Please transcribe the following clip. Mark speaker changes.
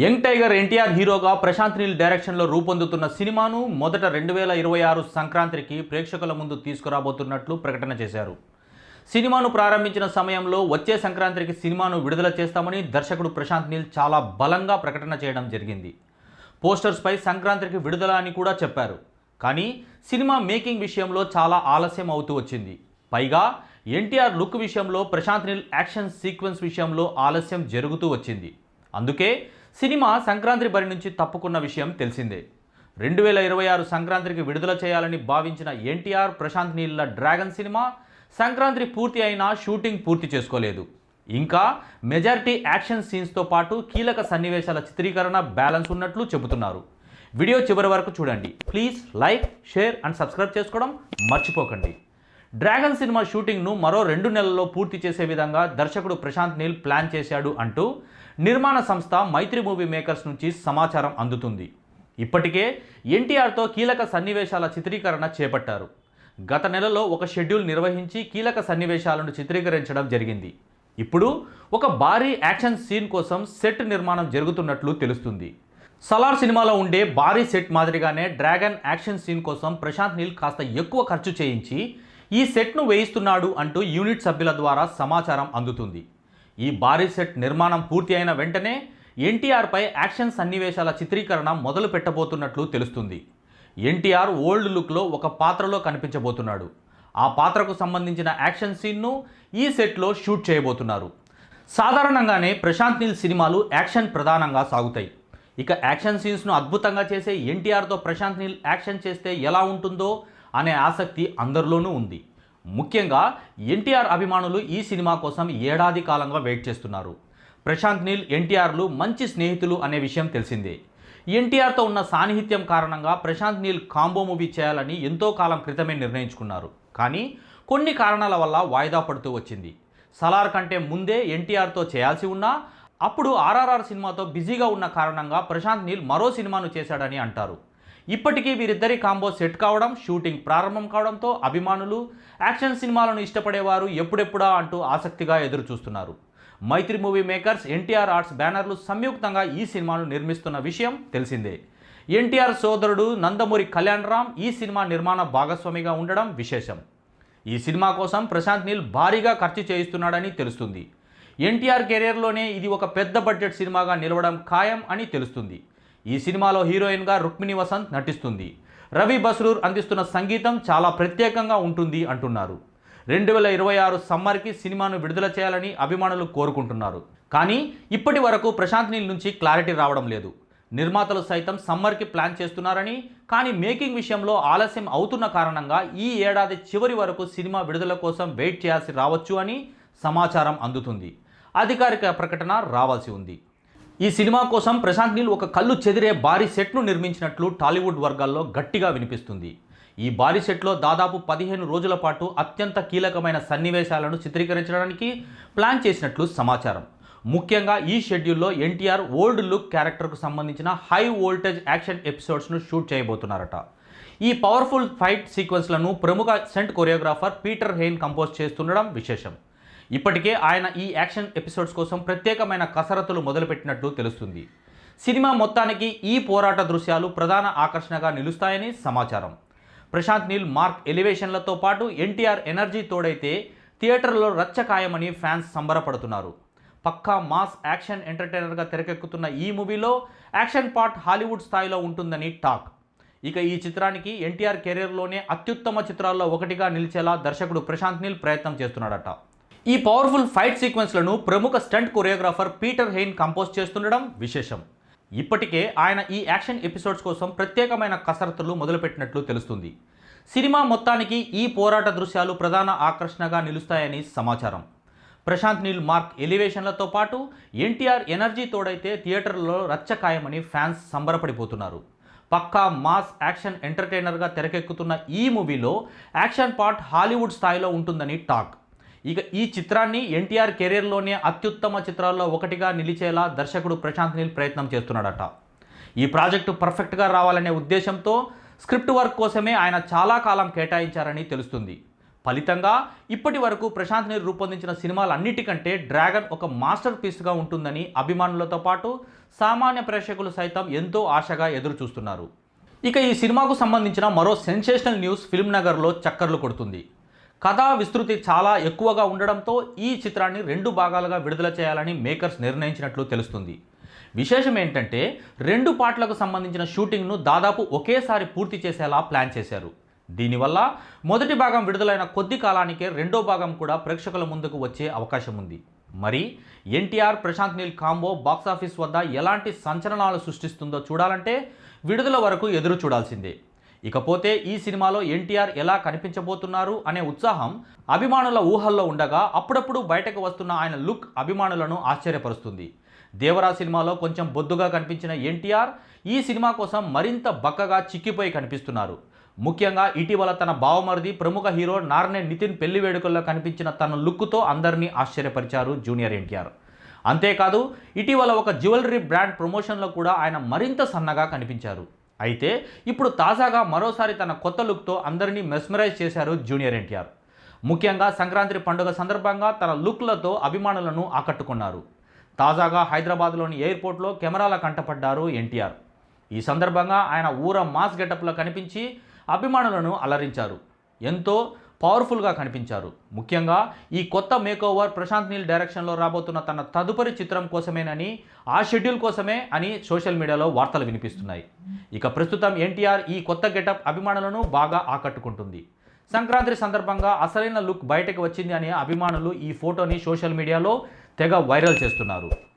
Speaker 1: Young tiger NTR హీరోగా ప్రశాంత్ నీల్ డైరెక్షన్లో రూపొందుతున్న సినిమాను మొదట రెండు వేల ఇరవై ఆరు సంక్రాంతికి ప్రేక్షకుల ముందు తీసుకురాబోతున్నట్లు ప్రకటన చేశారు. సినిమాను ప్రారంభించిన సమయంలో వచ్చే సంక్రాంతికి సినిమాను విడుదల చేస్తామని దర్శకుడు ప్రశాంత్ నీల్ చాలా బలంగా ప్రకటన చేయడం జరిగింది. పోస్టర్స్పై సంక్రాంతికి విడుదల అని కూడా చెప్పారు. కానీ సినిమా మేకింగ్ విషయంలో చాలా ఆలస్యం అవుతూ వచ్చింది. పైగా ఎన్టీఆర్ లుక్ విషయంలో ప్రశాంత్ నీల్ యాక్షన్ సీక్వెన్స్ విషయంలో ఆలస్యం జరుగుతూ వచ్చింది. అందుకే సినిమా సంక్రాంతి బరి నుంచి తప్పుకున్న విషయం తెలిసిందే. రెండు వేల ఇరవై ఆరు సంక్రాంతికి విడుదల చేయాలని భావించిన ఎన్టీఆర్ ప్రశాంత్ నీళ్ళ డ్రాగన్ సినిమా సంక్రాంతి పూర్తి అయినా షూటింగ్ పూర్తి చేసుకోలేదు. ఇంకా మెజారిటీ యాక్షన్ సీన్స్తో పాటు కీలక సన్నివేశాల చిత్రీకరణ బ్యాలెన్స్ ఉన్నట్లు చెబుతున్నారు. వీడియో చివరి వరకు చూడండి. Please like share and subscribe చేసుకోవడం మర్చిపోకండి. డ్రాగన్ సినిమా షూటింగ్ను మరో రెండు నెలల్లో పూర్తి చేసే విధంగా దర్శకుడు ప్రశాంత్ నీల్ ప్లాన్ చేశాడు అంటూ నిర్మాణ సంస్థ మైత్రి మూవీ మేకర్స్ నుంచి సమాచారం అందుతుంది. ఇప్పటికే ఎన్టీఆర్తో కీలక సన్నివేశాల చిత్రీకరణ చేపట్టారు. గత నెలలో ఒక షెడ్యూల్ నిర్వహించి కీలక సన్నివేశాలను చిత్రీకరించడం జరిగింది. ఇప్పుడు ఒక భారీ యాక్షన్ సీన్ కోసం సెట్ నిర్మాణం జరుగుతున్నట్లు తెలుస్తుంది. సలార్ సినిమాలో ఉండే భారీ సెట్ మాదిరిగానే డ్రాగన్ యాక్షన్ సీన్ కోసం ప్రశాంత్ నీల్ కాస్త ఎక్కువ ఖర్చు చేయించి ఈ సెట్ను వేయిస్తున్నాడు అంటూ యూనిట్ సభ్యుల ద్వారా సమాచారం అందుతుంది. ఈ భారీ సెట్ నిర్మాణం పూర్తి అయిన వెంటనే ఎన్టీఆర్పై యాక్షన్ సన్నివేశాల చిత్రీకరణ మొదలు పెట్టబోతున్నట్లు తెలుస్తుంది. ఎన్టీఆర్ ఓల్డ్ లుక్లో ఒక పాత్రలో కనిపించబోతున్నాడు. ఆ పాత్రకు సంబంధించిన యాక్షన్ సీన్ను ఈ సెట్లో షూట్ చేయబోతున్నారు. సాధారణంగానే ప్రశాంత్ నీల్ సినిమాలు యాక్షన్ ప్రధానంగా సాగుతాయి. ఇక యాక్షన్ సీన్స్ను అద్భుతంగా చేసే ఎన్టీఆర్తో ప్రశాంత్ నీల్ యాక్షన్ చేస్తే ఎలా ఉంటుందో అనే ఆసక్తి అందరిలోనూ ఉంది. ముఖ్యంగా ఎన్టీఆర్ అభిమానులు ఈ సినిమా కోసం ఏడాది కాలంగా వెయిట్ చేస్తున్నారు. ప్రశాంత్ నీల్ ఎన్టీఆర్లు మంచి స్నేహితులు అనే విషయం తెలిసిందే. ఎన్టీఆర్తో ఉన్న సాన్నిహిత్యం కారణంగా ప్రశాంత్ నీల్ కాంబో మూవీ చేయాలని ఎంతో కాలం క్రితమే నిర్ణయించుకున్నారు. కానీ కొన్ని కారణాల వల్ల వాయిదా పడుతూ వచ్చింది. సలార్ కంటే ముందే ఎన్టీఆర్తో చేయాల్సి ఉన్నా అప్పుడు ఆర్ఆర్ఆర్ సినిమాతో బిజీగా ఉన్న కారణంగా ప్రశాంత్ నీల్ మరో సినిమాను చేశాడని అంటారు. ఇప్పటికీ వీరిద్దరి కాంబో సెట్ కావడం షూటింగ్ ప్రారంభం కావడంతో అభిమానులు యాక్షన్ సినిమాలను ఇష్టపడేవారు ఎప్పుడెప్పుడా అంటూ ఆసక్తిగా ఎదురు చూస్తున్నారు Mythri movie makers NTR arts బ్యానర్లు సంయుక్తంగా ఈ సినిమాను నిర్మిస్తున్న విషయం తెలిసిందే. ఎన్టీఆర్ సోదరుడు నందమూరి కళ్యాణ్ రామ్ ఈ సినిమా నిర్మాణ భాగస్వామిగా ఉండడం విశేషం. ఈ సినిమా కోసం ప్రశాంత్ నీల్ భారీగా ఖర్చు చేయిస్తున్నాడని తెలుస్తుంది. ఎన్టీఆర్ కెరీర్లోనే ఇది ఒక పెద్ద బడ్జెట్ సినిమాగా నిలవడం ఖాయం అని తెలుస్తుంది. ఈ సినిమాలో హీరోయిన్గా రుక్మిణి వసంత్ నటిస్తుంది. రవి బస్రూర్ అందిస్తున్న సంగీతం చాలా ప్రత్యేకంగా ఉంటుంది అంటున్నారు. రెండు వేల ఇరవై ఆరు సమ్మర్కి సినిమాను విడుదల చేయాలని అభిమానులు కోరుకుంటున్నారు. కానీ ఇప్పటి వరకు ప్రశాంత్ నీల్ నుంచి క్లారిటీ రావడం లేదు. నిర్మాతలు సైతం సమ్మర్కి ప్లాన్ చేస్తున్నారని కానీ మేకింగ్ విషయంలో ఆలస్యం అవుతున్న కారణంగా ఈ ఏడాది చివరి వరకు సినిమా విడుదల కోసం వెయిట్ చేయాల్సి రావచ్చు అని సమాచారం అందుతుంది. అధికారిక ప్రకటన రావాల్సి ఉంది. ఈ సినిమా కోసం ప్రశాంత్ నీల్ ఒక కళ్ళు చెదిరే భారీ సెట్ను నిర్మించినట్లు టాలీవుడ్ వర్గాల్లో గట్టిగా వినిపిస్తుంది. ఈ భారీ సెట్లో దాదాపు పదిహేను రోజుల పాటు అత్యంత కీలకమైన సన్నివేశాలను చిత్రీకరించడానికి ప్లాన్ చేసినట్లు సమాచారం. ముఖ్యంగా ఈ షెడ్యూల్లో ఎన్టీఆర్ ఓల్డ్ లుక్ క్యారెక్టర్కు సంబంధించిన హై వోల్టేజ్ యాక్షన్ ఎపిసోడ్స్ను షూట్ చేయబోతున్నారట. ఈ పవర్ఫుల్ ఫైట్ సీక్వెన్స్లను ప్రముఖ stunt choreographer Peter Hein compose చేస్తుండడం విశేషం. ఇప్పటికే ఆయన ఈ యాక్షన్ ఎపిసోడ్స్ కోసం ప్రత్యేకమైన కసరత్తులు మొదలుపెట్టినట్టు తెలుస్తుంది. సినిమా మొత్తానికి ఈ పోరాట దృశ్యాలు ప్రధాన ఆకర్షణగా నిలుస్తాయని సమాచారం. ప్రశాంత్ నీల్ మార్క్ ఎలివేషన్లతో పాటు ఎన్టీఆర్ ఎనర్జీ తోడైతే థియేటర్లో రచ్చకాయమని ఫ్యాన్స్ సంబరపడుతున్నారు. పక్కా మాస్ యాక్షన్ ఎంటర్టైనర్గా తెరకెక్కుతున్న ఈ మూవీలో యాక్షన్ పార్ట్ హాలీవుడ్ స్థాయిలో ఉంటుందని టాక్. ఇక ఈ చిత్రానికి ఎన్టీఆర్ కెరీర్లోనే అత్యుత్తమ చిత్రాల్లో ఒకటిగా నిలిచేలా దర్శకుడు ప్రశాంత్ నీల్ ప్రయత్నం చేస్తున్నాడట. ఈ పవర్ఫుల్ ఫైట్ సీక్వెన్స్లను ప్రముఖ stunt choreographer Peter Hein compose చేస్తుండడం విశేషం. ఇప్పటికే ఆయన ఈ యాక్షన్ ఎపిసోడ్స్ కోసం ప్రత్యేకమైన కసరత్తులు మొదలుపెట్టినట్లు తెలుస్తుంది. సినిమా మొత్తానికి ఈ పోరాట దృశ్యాలు ప్రధాన ఆకర్షణగా నిలుస్తాయని సమాచారం. ప్రశాంత్ నీల్ మార్క్ ఎలివేషన్లతో పాటు ఎన్టీఆర్ ఎనర్జీ తోడైతే థియేటర్లో రచ్చకాయమని ఫ్యాన్స్ సంబరపడిపోతున్నారు. పక్కా మాస్ యాక్షన్ ఎంటర్టైనర్గా తెరకెక్కుతున్న ఈ మూవీలో యాక్షన్ పార్ట్ హాలీవుడ్ స్థాయిలో ఉంటుందని టాక్. ఇక ఈ చిత్రాన్ని ఎన్టీఆర్ కెరీర్లోనే అత్యుత్తమ చిత్రాల్లో ఒకటిగా నిలిచేలా దర్శకుడు ప్రశాంత్ నీల్ ప్రయత్నం చేస్తున్నాడట. ఈ ప్రాజెక్టు పర్ఫెక్ట్గా రావాలనే ఉద్దేశంతో స్క్రిప్ట్ వర్క్ కోసమే ఆయన చాలా కాలం కేటాయించారని తెలుస్తుంది. ఫలితంగా ఇప్పటి వరకు ప్రశాంత్ నీల్ రూపొందించిన సినిమాలన్నిటికంటే డ్రాగన్ ఒక మాస్టర్ పీస్గా ఉంటుందని అభిమానులతో పాటు సామాన్య ప్రేక్షకులు సైతం ఎంతో ఆశగా ఎదురు చూస్తున్నారు ఇక ఈ సినిమాకు సంబంధించిన మరో సెన్సేషనల్ న్యూస్ ఫిల్మ్ నగర్లో చక్కర్లు కొడుతుంది. కథా విస్తృతి చాలా ఎక్కువగా ఉండడంతో ఈ చిత్రాన్ని రెండు భాగాలుగా విడుదల చేయాలని మేకర్స్ నిర్ణయించినట్లు తెలుస్తుంది. విశేషం ఏంటంటే రెండు పాటలకు సంబంధించిన షూటింగ్ను దాదాపు ఒకేసారి పూర్తి చేసేలా ప్లాన్ చేశారు. దీనివల్ల మొదటి భాగం విడుదలైన కొద్ది కాలానికే రెండో భాగం కూడా ప్రేక్షకుల ముందుకు వచ్చే అవకాశం ఉంది. మరి NTR Prashanth Neel combo box office వద్ద ఎలాంటి సంచలనాలు సృష్టిస్తుందో చూడాలంటే విడుదల వరకు ఎదురు చూడాల్సిందే. ఇకపోతే ఈ సినిమాలో ఎన్టీఆర్ ఎలా కనిపించబోతున్నారు అనే ఉత్సాహం అభిమానుల ఊహల్లో ఉండగా అప్పుడప్పుడు బయటకు వస్తున్న ఆయన లుక్ అభిమానులను ఆశ్చర్యపరుస్తుంది. దేవరా సినిమాలో కొంచెం బొద్దుగా కనిపించిన ఎన్టీఆర్ ఈ సినిమా కోసం మరింత బక్కగా చిక్కిపోయి కనిపిస్తున్నారు. ముఖ్యంగా ఇటీవల తన బావమరిది ప్రముఖ హీరో నారనే నితిన్ పెళ్ళి వేడుకల్లో కనిపించిన తన లుక్తో అందరినీ ఆశ్చర్యపరిచారు జూనియర్ ఎన్టీఆర్. అంతేకాదు ఇటీవల ఒక జ్యువెలరీ బ్రాండ్ ప్రమోషన్లో కూడా ఆయన మరింత సన్నగా కనిపించారు. అయితే ఇప్పుడు తాజాగా మరోసారి తన కొత్త లుక్తో అందరినీ మెస్మరైజ్ చేశారు జూనియర్ ఎన్టీఆర్. ముఖ్యంగా సంక్రాంతి పండుగ సందర్భంగా తన లుక్లతో అభిమానులను ఆకట్టుకున్నారు. తాజాగా హైదరాబాద్లోని ఎయిర్పోర్ట్లో కెమెరాల కంటపడ్డారు ఎన్టీఆర్. ఈ సందర్భంగా ఆయన ఊర మాస్ గెటప్లో కనిపించి అభిమానులను అలరించారు. ఎంతో పవర్ఫుల్గా కనిపించారు. ముఖ్యంగా ఈ కొత్త మేకోవర్ ప్రశాంత్ నీల్ డైరెక్షన్లో రాబోతున్న తన తదుపరి చిత్రం కోసమేనని ఆ షెడ్యూల్ కోసమే అని సోషల్ మీడియాలో వార్తలు వినిపిస్తున్నాయి. ఇక ప్రస్తుతం ఎన్టీఆర్ ఈ కొత్త గెటప్ అభిమానులను బాగా ఆకట్టుకుంటుంది. సంక్రాంతి సందర్భంగా అసలైన లుక్ బయటకు వచ్చింది అనే అభిమానులు ఈ ఫోటోని సోషల్ మీడియాలో తెగ వైరల్ చేస్తున్నారు.